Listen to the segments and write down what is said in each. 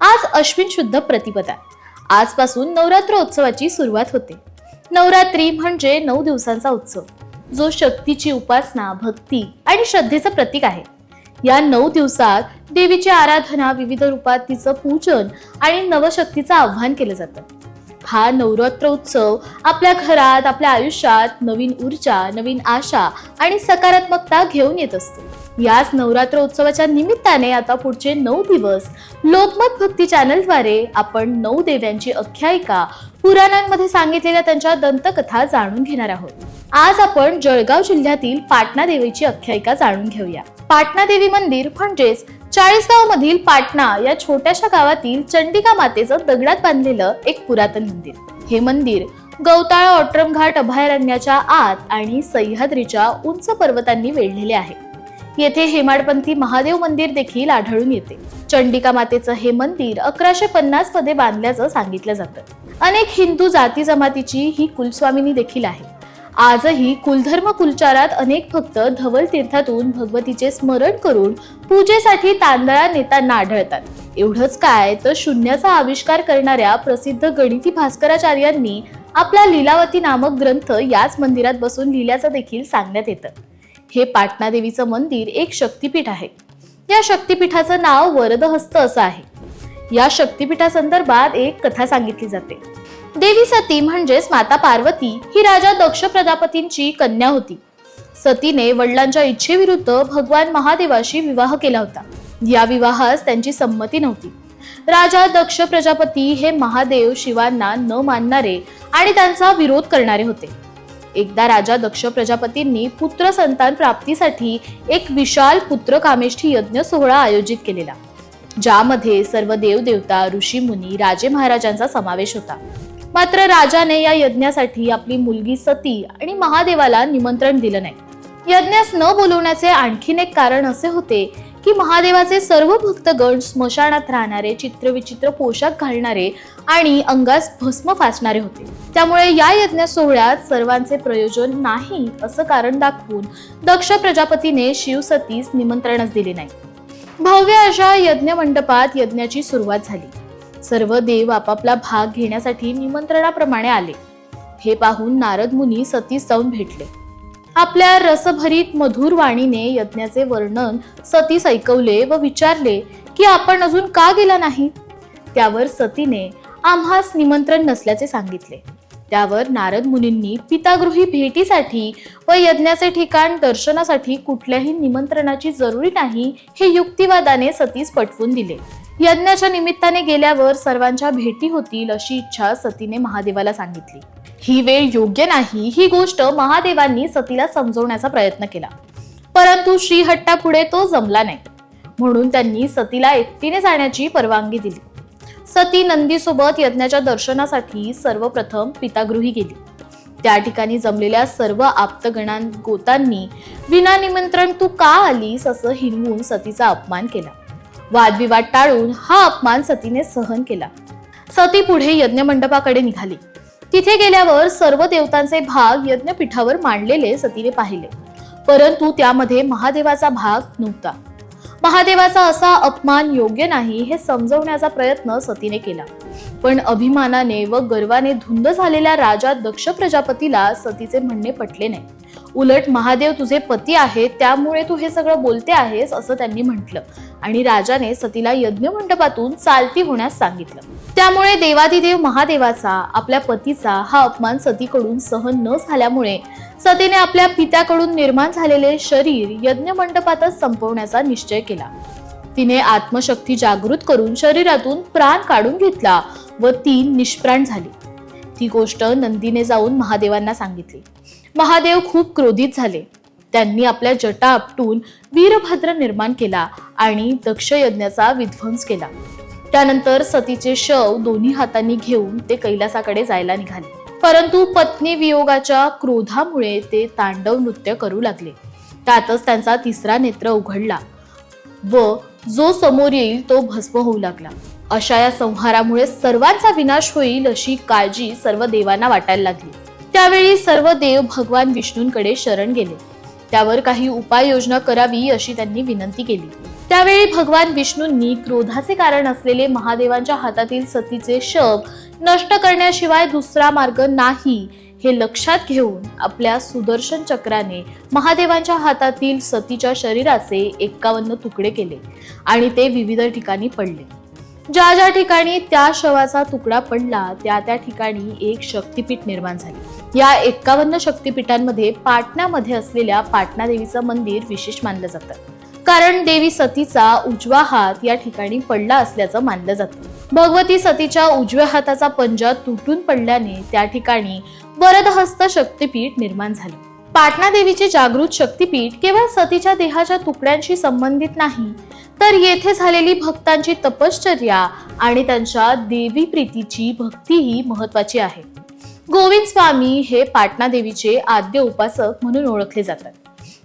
आज अश्विन शुद्ध प्रतिपदा आजपासून नवरात्र उत्सवाची सुरुवात होते. नवरात्री म्हणजे नऊ दिवसांचा उत्सव. जो शक्तीची उपासना भक्ती आणि श्रद्धेचं प्रतीक आहे. या नऊ दिवसात देवीची आराधना विविध रूपात तिचं पूजन आणि नवशक्तीचं आव्हान केलं जातं. हा नवरात्र उत्सव आपल्या घरात आपल्या आयुष्यात नवीन ऊर्जा नवीन आशा आणि सकारात्मकता घेऊन येत असतो. याच नवरात्र उत्सवाच्या निमित्ताने आता पुढचे नऊ दिवस लोकमत भक्ती चॅनलद्वारे आपण नऊ देव्यांची आख्यायिका पुराणांमध्ये सांगितलेल्या त्यांच्या दंतकथा जाणून घेणार आहोत. आज आपण जळगाव जिल्ह्यातील पाटणा देवीची आख्यायिका जाणून घेऊया. पाटणा देवी मंदिर म्हणजेच चाळीसगाव मधील पाटणा या छोट्याशा गावातील चंडिका मातेचं दगडात बांधलेलं एक पुरातन मंदिर. हे मंदिर गवताळ ऑट्रम घाट अभयारण्याच्या आत आणि सह्याद्रीच्या उंच पर्वतांनी वेढलेले आहे. येथे हेमाडपंथी महादेव मंदिर देखील आढळून येते. चंडिका मातेचं हे मंदिर अकराशे पन्नासमध्ये बांधल्याचं सांगितलं जातं. अनेक हिंदू जाती जमातीची ही कुलस्वामिनी देखील आहे. आजही कुलधर्म कुलचारात अनेक भक्त धवल तीर्थातून भगवतीचे स्मरण करून पूजेसाठी तांदळा नेताना आढळतात एवढंच काय तर शून्याचा आविष्कार करणाऱ्या प्रसिद्ध गणिती भास्कराचार्यांनी आपला लीलावती नामक ग्रंथ याच मंदिरात बसून लिहिल्याचं देखील सांगण्यात येतं. हे पाटणा देवीचं मंदिर एक शक्तिपीठ आहे. या शक्तिपीठाचं नाव वरदहस्त असं आहे. या शक्तिपीठासंदर्भात एक कथा सांगितली जाते. देवी सती म्हणजेच माता पार्वती ही राजा दक्ष प्रजापतींची कन्या होती. सतीने वडिलांच्या इच्छेविरुद्ध भगवान महादेवाशी विवाह केला होता. या विवाहास त्यांची संमती नव्हती. राजा दक्ष प्रजापती हे महादेव शिवांना न मानणारे आणि त्यांचा विरोध करणारे होते. एकदा राजा दक्ष प्रजापतींनी पुत्र संतान प्राप्तीसाठी एक विशाल पुत्र कामेष्ठी यज्ञ सोहळा आयोजित केलेला ज्यामध्ये सर्व देवदेवता ऋषी मुनी राजे महाराजांचा समावेश होता. मात्र राजाने या यज्ञासाठी आपली मुलगी सती आणि महादेवाला निमंत्रण दिलं नाही. यज्ञास न बोलवण्याचे आणखीन एक कारण असे होते की महादेवाचे सर्व भक्तगण स्मशानात राहणारे चित्रविचित्र पोशाख घालणारे आणि अंगास भस्म फासणारे होते. त्यामुळे या यज्ञ सोहळ्यात सर्वांचे प्रयोजन नाही असं कारण दाखवून दक्ष प्रजापतीने शिवसतीस निमंत्रणच दिले नाही. भव्य अशा यज्ञ मंडपात यज्ञाची सुरुवात झाली. सर्व देव आपापला भाग घेण्यासाठी निमंत्रणाप्रमाणे आले. हे पाहून नारद मुनी सतीस जाऊन भेटले. आपल्या रसभरीत मधुर वाणीने यज्ञाचे वर्णन सतीस ऐकवले व विचारले की आपण अजून का गेला नाही? त्यावर सतीने आम्हास निमंत्रण नसल्याचे सांगितले. त्यावर नारद मुनींनी पितागृही भेटीसाठी व यज्ञाचे ठिकाण दर्शनासाठी कुठल्याही निमंत्रणाची जरुरी नाही हे युक्तिवादाने सतीस पटवून दिले. यज्ञाच्या निमित्ताने गेल्यावर सर्वांच्या भेटी होतील अशी इच्छा सतीने महादेवाला सांगितली. ही वेळ योग्य नाही ही गोष्ट महादेवांनी सतीला समजवण्याचा प्रयत्न केला. परंतु श्रीहट्टापुढे तो जमला नाही. म्हणून त्यांनी सतीला एकटीने जाण्याची परवानगी दिली. सती नंदीसोबत यज्ञाच्या दर्शनासाठी सर्वप्रथम पितागृही गेली. त्या ठिकाणी जमलेल्या सर्व आप्तगणां गोतांनी विना निमंत्रण तू का आलीस? असं हिनवून सतीचा अपमान केला. वादविवाद टाळून हा अपमान सतीने सहन केला. सती पुढे यज्ञ मंडपाकडे निघाली. तिथे गेल्यावर सर्व देवतांचे भाग यज्ञपीठावर मांडलेले सतीने पाहिले. परंतु त्यामध्ये महादेवाचा भाग नव्हता. महादेवाचा असा अपमान योग्य नाही हे समजवण्याचा प्रयत्न सतीने केला. पण अभिमानाने व गर्वाने धुंद झालेल्या राजा दक्ष प्रजापतीला सतीचे म्हणणे पटले नाही. उलट महादेव तुझे पती आहेत त्यामुळे तू हे सगळं बोलते आहेस असं त्यांनी म्हटलं. आणि राजाने सतीला यज्ञ मंडपातून चालती होण्यास सांगितलं. त्यामुळे देवादिदेव महादेवाचा आपल्या पतीचा हा अपमान सतीकडून सहन न झाल्यामुळे सतीने आपल्या पित्याकडून निर्माण झालेले शरीर यज्ञ मंडपातच संपवण्याचा निश्चय केला. तिने आत्मशक्ती जागृत करून शरीरातून प्राण काढून घेतला व ती निष्प्राण झाली. ती गोष्ट नंदीने जाऊन महादेवांना सांगितली. महादेव खूप क्रोधित झाले. त्यांनी आपल्या जटा आपटून वीरभद्र निर्माण केला आणि दक्ष यज्ञाचा विध्वंस केला. त्यानंतर सतीचे शव दोन्ही हातांनी घेऊन ते कैलासाकडे जायला निघाले. परंतु पत्नी वियोगाच्या क्रोधामुळे ते तांडव नृत्य करू लागले. त्यातच त्यांचा तिसरा नेत्र उघडला व जो समोर येईल तो भस्म होऊ लागला. अशा या संहारामुळे सर्वांचा विनाश होईल अशी काळजी सर्व देवांना वाटायला लागली. त्यावेळी सर्व देव भगवान विष्णूंकडे शरण गेले. त्यावर काही उपाययोजना करावी अशी त्यांनी विनंती केली. त्यावेळी भगवान विष्णूंनी क्रोधाचे कारण असलेले महादेवांच्या हातातील सतीचे शब नष्ट करण्याशिवाय दुसरा मार्ग नाही हे लक्षात घेऊन आपल्या सुदर्शन चक्राने महादेवांच्या हातातील सतीच्या शरीराचे एक्कावन्न तुकडे केले आणि ते विविध ठिकाणी पडले. ज्या ज्या ठिकाणी त्या शवाचा तुकडा पडला त्या त्या ठिकाणी एक शक्तीपीठ निर्माण झाले. या एक्कावन्न शक्तिपीठांमध्ये पाटण्यामध्ये असलेल्या पाटणा देवीचं मंदिर विशेष मानलं जातं. कारण देवी सतीचा उजवा हात या ठिकाणी पडला असल्याचं मानलं जातं. भगवती सतीच्या उजव्या हाताचा पंजा तुटून पडल्याने त्या ठिकाणी वरदहस्त शक्तिपीठ निर्माण झालं. पाटणा देवीचे जागृत शक्तिपीठ केवळ सतीच्या देहाच्या तुकड्यांशी संबंधित नाही तर येथे झालेली भक्तांची तपश्चर्या आणि त्यांच्या देवी प्रीतीची भक्तीही महत्वाची आहे. गोविंद स्वामी हे पाटणा देवीचे आद्य उपासक म्हणून ओळखले जातात.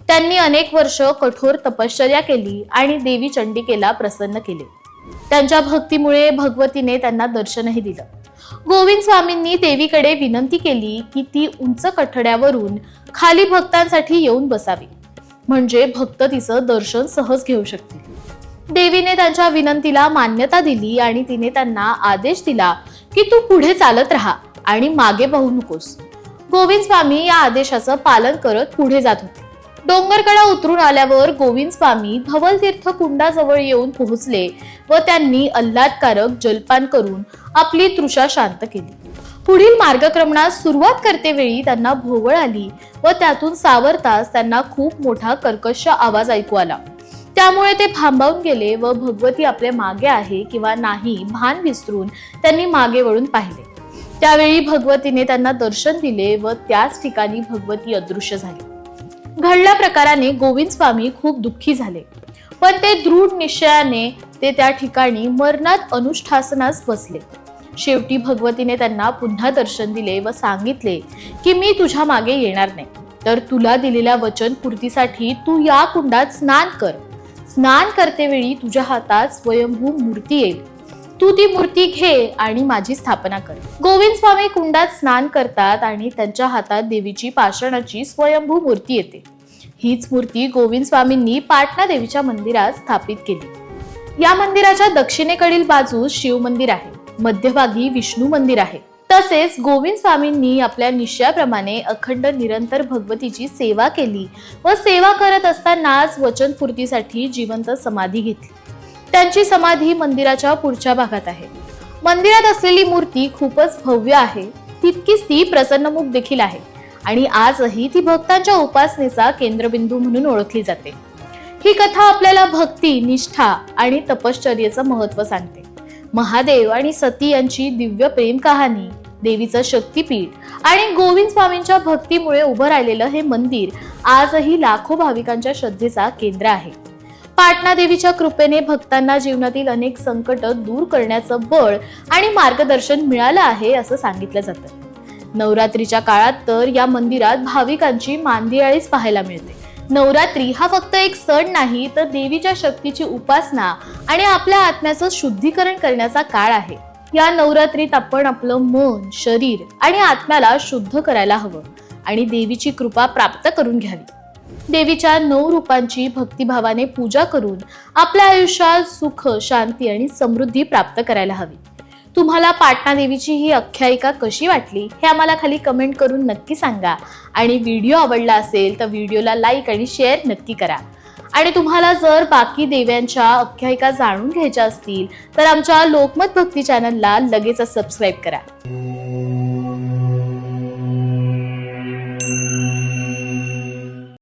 त्यांनी अनेक वर्ष कठोर तपश्चर्या केली आणि देवी चंडिकेला प्रसन्न केले. त्यांच्या भक्तीमुळे भगवतीने त्यांना दर्शनही दिलं. गोविंद स्वामींनी देवीकडे विनंती केली की ती उंच कठड्यावरून खाली भक्तांसाठी येऊन बसावी. म्हणजे भक्त तिचं दर्शन सहज घेऊ शकतील. देवीने त्यांच्या विनंतीला मान्यता दिली आणि तिने त्यांना आदेश दिला की तू पुढे चालत राहा आणि मागे पाहू नकोस. गोविंद स्वामी या आदेशाचं पालन करत पुढे जात होते. डोंगरकडा उतरून आल्यावर गोविंद स्वामी धवलतीर्थ कुंडाजवळ येऊन पोहोचले व त्यांनी आल्हादकारक जलपान करून आपली तृषा शांत केली. पुढील मार्गक्रमणास सुरुवात करतेवेळी त्यांना भोवळ आली व त्यातून सावरताच त्यांना खूप मोठा कर्कश आवाज ऐकू आला. त्यामुळे ते थांबावून गेले व भगवती आपल्या मागे आहे किंवा नाही भान विसरून त्यांनी मागे वळून पाहिले. त्यावेळी भगवतीने त्यांना दर्शन दिले व त्याच ठिकाणी भगवती अदृश्य झाली. घडल्या प्रकाराने गोविंद स्वामी खूप दुःखी झाले. पण ते दृढ निश्चयाने ते त्या ठिकाणी मरणात अनुष्ठासनास बसले. शेवटी भगवतीने त्यांना पुन्हा दर्शन दिले व सांगितले की मी तुझ्या मागे येणार नाही. तर तुला दिलेल्या वचन पूर्तीसाठी तू या कुंडात स्नान कर. स्नान करतेवेळी तुझ्या हातात स्वयंभू मूर्ती येईल. तू ती मूर्ती घे आणि माझी स्थापना कर. गोविंद स्वामी कुंडात स्नान करतात आणि त्यांच्या हातात देवीची पाषाणाची स्वयंभू मूर्ती येते. हीच मूर्ती गोविंद स्वामींनी पाटणा देवीच्या मंदिरात स्थापित केली. या मंदिराच्या दक्षिणेकडील बाजूस शिव मंदिर आहे. मध्यभागी विष्णू मंदिर आहे. तसेच गोविंद स्वामींनी आपल्या निश्चयाप्रमाणे अखंड निरंतर भगवतीची सेवा केली व सेवा करत असतानाच वचनपूर्तीसाठी जिवंत समाधी घेतली. त्यांची समाधी मंदिराच्या पुढच्या भागात आहे. मंदिरात असलेली मूर्ती खूपच भव्य आहे. तितकीच ती प्रसन्नमुख देखील आहे. आणि आजही ती भक्तांच्या उपासनेचा केंद्रबिंदू म्हणून ओळखली जाते. ही कथा आपल्याला भक्ती निष्ठा आणि तपश्चर्याचं महत्त्व सांगते. महादेव आणि सती यांची दिव्य प्रेम कहाणी देवीचं शक्तीपीठ आणि गोविंद स्वामींच्या भक्तीमुळे उभं राहिलेलं हे मंदिर आजही लाखो भाविकांच्या श्रद्धेचा केंद्र आहे. पाटणा देवीच्या कृपेने भक्तांना जीवनातील अनेक संकट दूर करण्याचं बळ आणि मार्गदर्शन मिळालं आहे असं सांगितलं जातं. नवरात्रीच्या काळात तर या मंदिरात भाविकांची मांदियाळीच पाहायला मिळते. नवरात्री हा फक्त एक सण नाही तर देवीच्या शक्तीची उपासना आणि आपल्या आत्म्याचं शुद्धीकरण करण्याचा काळ आहे. या नवरात्रीत आपण आपलं मन शरीर आणि आत्म्याला शुद्ध करायला हवं आणि देवीची कृपा प्राप्त करून घ्यावी. देवीच्या नऊ रूपांची भक्तिभावाने पूजा करून आपल्या आयुष्यात सुख शांती आणि समृद्धी प्राप्त करायला हवी. तुम्हाला पाटणा देवीची ही आख्यायिका कशी वाटली हे आम्हाला खाली कमेंट करून नक्की सांगा. आणि व्हिडिओ आवडला असेल तर व्हिडिओला लाईक आणि शेअर नक्की करा. आणि तुम्हाला जर बाकी देव्यांच्या आख्यायिका जाणून घ्यायच्या असतील तर आमच्या लोकमत भक्ती चॅनलला लगेचच सबस्क्राईब करा.